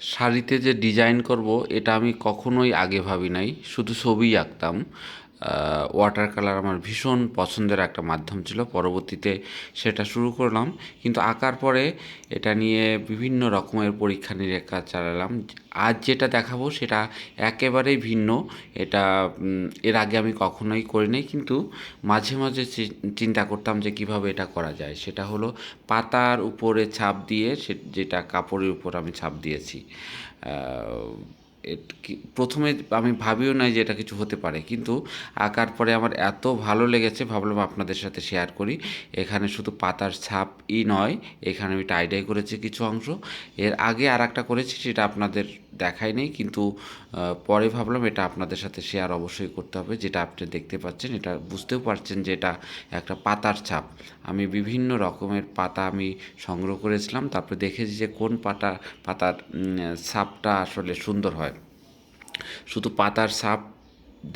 শাড়িতে যে ডিজাইন করব এটা আমি কখনোই আগে ভাবি নাই। শুধু ছবিই আঁকতাম। ওয়াটার কালার আমার ভীষণ পছন্দের একটা মাধ্যম ছিল। পরবর্তীতে সেটা শুরু করলাম। কিন্তু আঁকার পরে এটা নিয়ে বিভিন্ন রকমের পরীক্ষা নিরীক্ষা চালালাম। আজ যেটা দেখাবো সেটা একেবারেই ভিন্ন। এটা এর আগে আমি কখনোই করিনি। কিন্তু মাঝে মাঝে চিন্তা করতাম যে কীভাবে এটা করা যায়। সেটা হলো পাতার উপরে ছাপ দিয়ে সে, যেটা কাপড়ের উপর আমি ছাপ দিয়েছি প্রথমে আমি ভাবিও নাই যে এটা কিছু হতে পারে। কিন্তু আঁকার পরে আমার এত ভালো লেগেছে, ভাবলাম আপনাদের সাথে শেয়ার করি। এখানে শুধু পাতার ছাপই নয়, এখানে আমি টাইডাই করেছি কিছু অংশ। এর আগে আর একটা করেছি, সেটা আপনাদের দেখাই নেই, কিন্তু পরে ভাবলাম এটা আপনাদের সাথে শেয়ার অবশ্যই করতে হবে। যেটা আপনি দেখতে পাচ্ছেন, এটা বুঝতেও পারছেন যে এটা একটা পাতার ছাপ। আমি বিভিন্ন রকমের পাতা আমি সংগ্রহ করেছিলাম, তারপরে দেখেছি যে কোন পাতা, পাতার সাপটা আসলে সুন্দর হয়। শুধু পাতার সাপ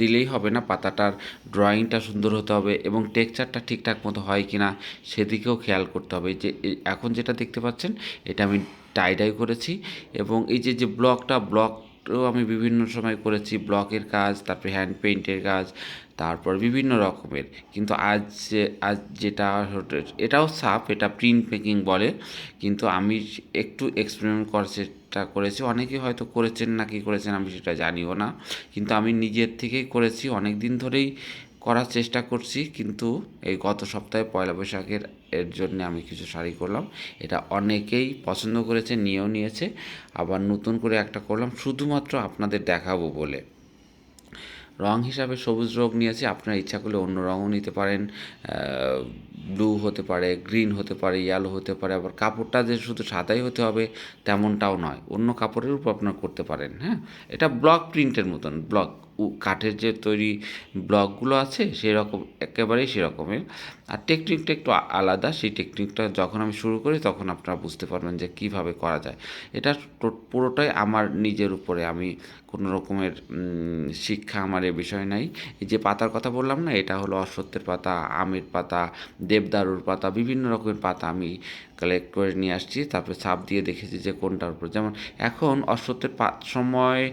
দিলেই হবে না, পাতাটার ড্রয়িংটা সুন্দর হতে হবে এবং টেক্সচারটা ঠিকঠাক মতো হয় কি না সেদিকেও খেয়াল করতে হবে। যে এখন যেটা দেখতে পাচ্ছেন, এটা আমি টাইডাই করেছি এবং এই যে যে ব্লকটা ব্লকও আমি বিভিন্ন সময় করেছি ব্লকের কাজ, তারপরে হ্যান্ড পেইন্টের কাজ তারপর বিভিন্ন রকমের। কিন্তু আজ যে, আজ যেটা এটাও সাপ এটা প্রিন্ট মেকিং বলে। কিন্তু আমি একটু এক্সপেরিমেন্ট করার চেষ্টা করেছি। অনেকে হয়তো করেছেন না, কি করেছেন আমি সেটা জানিও না। কিন্তু আমি নিজের থেকেই করেছি অনেক দিন ধরেই করার চেষ্টা করছি। কিন্তু এই গত সপ্তাহে পয়লা বৈশাখের, এর জন্য আমি কিছু শাড়ি করলাম। এটা অনেকেই পছন্দ করেছে, নিয়েও নিয়েছে। আবার নতুন করে একটা করলাম। শুধুমাত্র আপনাদের দেখাবো বলে। রং হিসাবে সবুজ রং নিয়েছি, আপনার ইচ্ছা করলে অন্য রঙও নিতে পারেন ব্লু হতে পারে গ্রিন হতে পারে ইয়েলো হতে পারে, আবার কাপড়টা যে শুধু সাদাই হতে হবে তেমনটাও নয়, অন্য কাপড়ের উপর আপনার করতে পারেন হ্যাঁ? এটা ব্লক প্রিন্টের মতন ব্লক কাঠের যে তৈরি ব্লকগুলো আছে সেই রকম একেবারেই সেরকমের আর টেকনিকটা একটু আলাদা, সেই টেকনিকটা যখন আমি শুরু করি তখন আপনারা বুঝতে পারবেন যে কীভাবে করা যায়। এটা পুরোটাই আমার নিজের উপরে, আমি কোনো রকমের শিক্ষা আমার এ বিষয় নাই। এই যে পাতার কথা বললাম না, এটা হলো অশ্বত্থের পাতা, আমের পাতা, দেবদারুর পাতা, বিভিন্ন রকমের পাতা আমি কালেক্ট করে নিয়ে আসছি, তারপরে ছাপ দিয়ে দেখেছি যে কোনটার উপর। যেমন এখন অশ্বত্থের পা সময়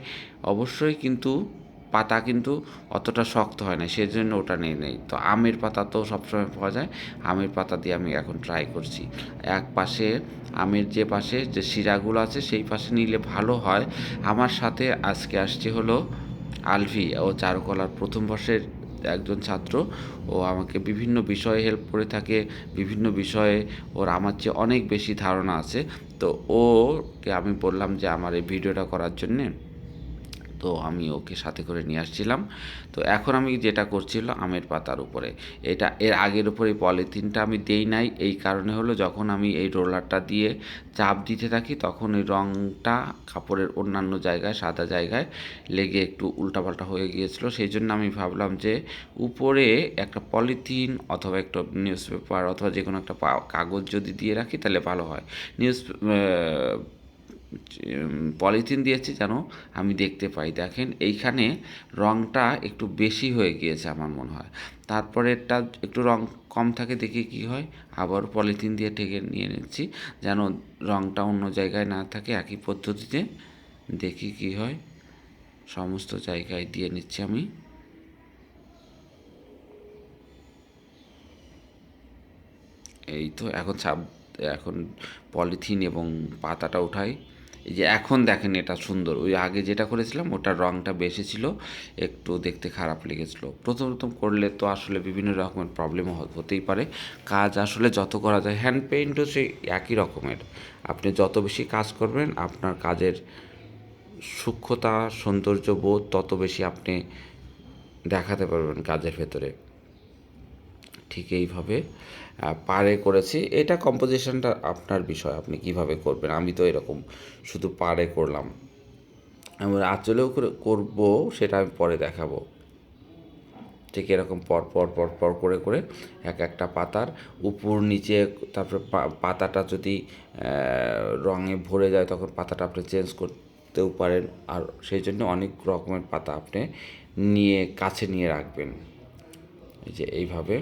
অবশ্যই কিন্তু পাতা কিন্তু অতটা শক্ত হয় না সেই জন্য ওটা নেই নেই। তো আমের পাতা তো সবসময় পাওয়া যায়, আমের পাতা দিয়ে আমি এখন ট্রাই করছি। এক পাশে আমের যে পাশে যে শিরাগুলো আছে, সেই পাশে নিলে ভালো হয়। আমার সাথে আজকে আসছে হলো আলভি, ও চারুকলার প্রথম বর্ষের একজন ছাত্র। ও আমাকে বিভিন্ন বিষয়ে হেল্প করে থাকে, বিভিন্ন বিষয়ে ওর আমার চেয়ে অনেক বেশি ধারণা আছে। তো ওকে আমি বললাম যে আমার এই ভিডিওটা করার জন্যে তো আমি ওকে সাথে করে নিয়ে আসছিলাম। তো এখন আমি যেটা করছিলাম আমের পাতার উপরে। এটা এর আগের উপরে পলিথিনটা আমি দেই নাই। এই কারণে হলো যখন আমি এই রোলারটা দিয়ে চাপ দিতে থাকি তখন এই রঙটা কাপড়ের অন্যান্য জায়গায়, সাদা জায়গায় লেগে একটু উল্টাপাল্টা হয়ে গিয়েছিল। সেই জন্য আমি ভাবলাম যে উপরে একটা পলিথিন অথবা একটা নিউজ পেপার অথবা যে কোনো একটা কাগজ যদি দিয়ে রাখি তাহলে ভালো হয়। নিউজ পলিথিন দিয়েছি যেন আমি দেখতে পাই। দেখেন, এইখানে রঙটা একটু বেশি হয়ে গিয়েছে আমার মনে হয়। তারপরেরটা একটু রং কম থাকে, দেখি কি হয়। আবার পলিথিন দিয়ে ঢেকে নিয়ে নিচ্ছি যেন রংটা অন্য জায়গায় না থাকে। একই পদ্ধতিতে দেখি কি হয়। সমস্ত জায়গায় দিয়ে নিচ্ছি আমি। এই তো, এখন ছাপ, এখন পলিথিন এবং পাতাটা উঠাই। এই যে এখন দেখেন এটা সুন্দর। ওই আগে যেটা করেছিলাম, ওটার রঙটা বেশি ছিল, একটু দেখতে খারাপ লেগেছিল। প্রথম প্রথম করলে তো আসলে বিভিন্ন রকমের প্রবলেম হতেই পারে। কাজ আসলে যত করা যায় হ্যান্ড পেইন্টও সেই একই রকমের। আপনি যত বেশি কাজ করবেন, আপনার কাজের সূক্ষ্মতা সৌন্দর্য বোধ তত বেশি আপনি দেখাতে পারবেন কাজের ভেতরে। ঠিক এইভাবে পারে করেছি। এটা কম্পোজিশনটা আপনার বিষয়, আপনি কীভাবে করবেন? আমি তো এরকম শুধু পারে করলাম। এবার আঁচলেও করে, করব, সেটা আমি পরে দেখাবো। ঠিক এরকম পর পর পর পর করে করে এক একটা পাতার উপর নিচে, তারপরে পাতাটা যদি রঙে ভরে যায়, তখন পাতাটা আপনি চেঞ্জ করতেও পারেন। আর সেই জন্য অনেক রকমের পাতা আপনি নিয়ে, কাছে নিয়ে রাখবেন। এই যে এইভাবে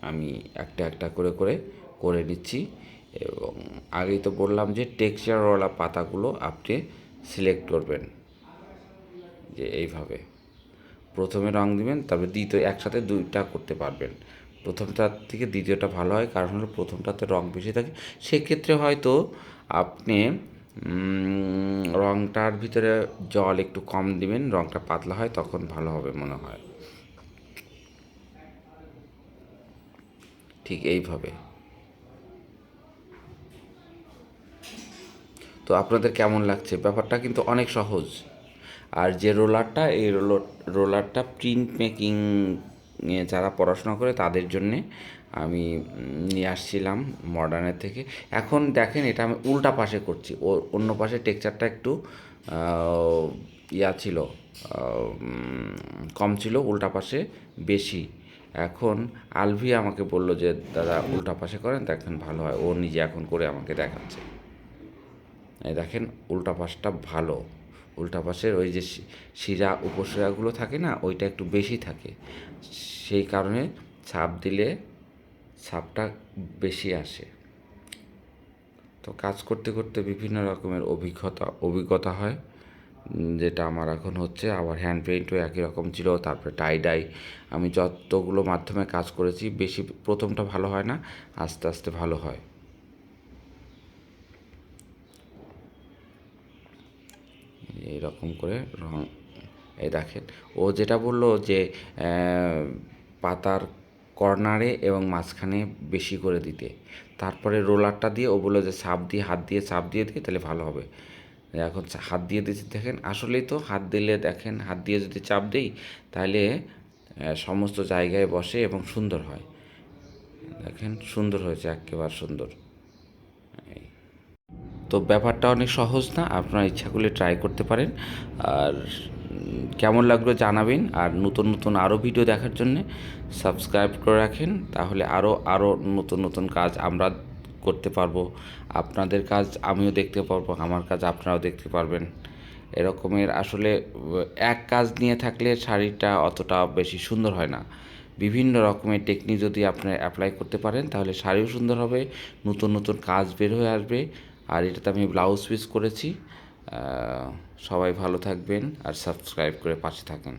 আমি একটা একটা করে করে করে নিচ্ছি এবং আগেই তো বললাম যে টেক্সচারওয়ালা পাতাগুলো আপনি সিলেক্ট করবেন যে এইভাবে। প্রথমে রং দিবেন, তারপরে দ্বিতীয় একসাথে দুইটা করতে পারবেন। প্রথমটার থেকে দ্বিতীয়টা ভালো হয়, কারণ হলো প্রথমটাতে রং বেশি থাকে। সেক্ষেত্রে হয়তো আপনি রংটার ভিতরে জল একটু কম দিবেন, রংটা পাতলা হয়, তখন ভালো হবে মনে হয়। ঠিক এইভাবে। তো আপনাদের কেমন লাগছে? ব্যাপারটা কিন্তু অনেক সহজ। আর যে রোলারটা, এই রোলার রোলারটা প্রিন্ট মেকিং যারা পড়াশোনা করে তাদের জন্যে আমি নিয়ে আসছিলাম মডার্নের থেকে। এখন দেখেন এটা আমি উল্টা পাশে করছি। ও, অন্য পাশে টেক্সচারটা একটু ইয়া ছিল কম ছিল, উল্টা পাশে বেশি। এখন আলভি আমাকে বলল যে, দাদা, উল্টা পাশে করেন, দেখেন ভালো হয়। ও নিজে এখন করে আমাকে দেখাচ্ছে। এই দেখেন, উল্টা পাশটা ভালো। উল্টা পাশের ওই যে শিরা উপশিরাগুলো থাকে না, ওইটা একটু বেশি থাকে। সেই কারণে ছাপ দিলে ছাপটা বেশি আসে। তো কাজ করতে করতে বিভিন্ন রকমের অভিজ্ঞতা অভিজ্ঞতা হয়। যেটা আমার এখন হচ্ছে, আবার হ্যান্ড পেইন্টও একই রকম ছিল, তারপরে টাই ডাই আমি যতগুলো মাধ্যমে কাজ করেছি, বেশি প্রথমটা ভালো হয় না, আস্তে আস্তে ভালো হয়। এইরকম করে রং এই দেখেন, ও যেটা বলল যে পাতার কর্নারে এবং মাঝখানে বেশি করে দিতে, তারপরে রোলারটা দিয়ে ও বলল যে সাপ দিয়ে, হাত দিয়ে সাপ দিয়ে দিই তাহলে ভালো হবে। এখন হাত দিয়ে দিচ্ছি দেখেন, আসলেই তো হাত দিলে দেখেন, হাত দিয়ে যদি চাপ দিই, তাহলে সমস্ত জায়গায় বসে এবং সুন্দর হয়। দেখেন, সুন্দর হয়েছে, একেবারে সুন্দর। তো ব্যাপারটা অনেক সহজ না? আপনারা ইচ্ছা করলে ট্রাই করতে পারেন। আর কেমন লাগল জানাবেন। আর নতুন নতুন আরও ভিডিও দেখার জন্য সাবস্ক্রাইব করে রাখেন। তাহলে আরও আরও নতুন নতুন কাজ আমরা করতে পারব। আপনাদের কাজ আমিও দেখতে পারব, আমার কাজ আপনারাও দেখতে পারবেন। এরকমের আসলে এক কাজ নিয়ে থাকলে শাড়িটা অতটা বেশি সুন্দর হয় না। বিভিন্ন রকমের টেকনিক যদি আপনি অ্যাপ্লাই করতে পারেন, তাহলে শাড়িও সুন্দর হবে, নতুন নতুন কাজ বের হয়ে আসবে। আর এটাতে আমি ব্লাউজ পিস করেছি। সবাই ভালো থাকবেন আর সাবস্ক্রাইব করে পাশে থাকেন।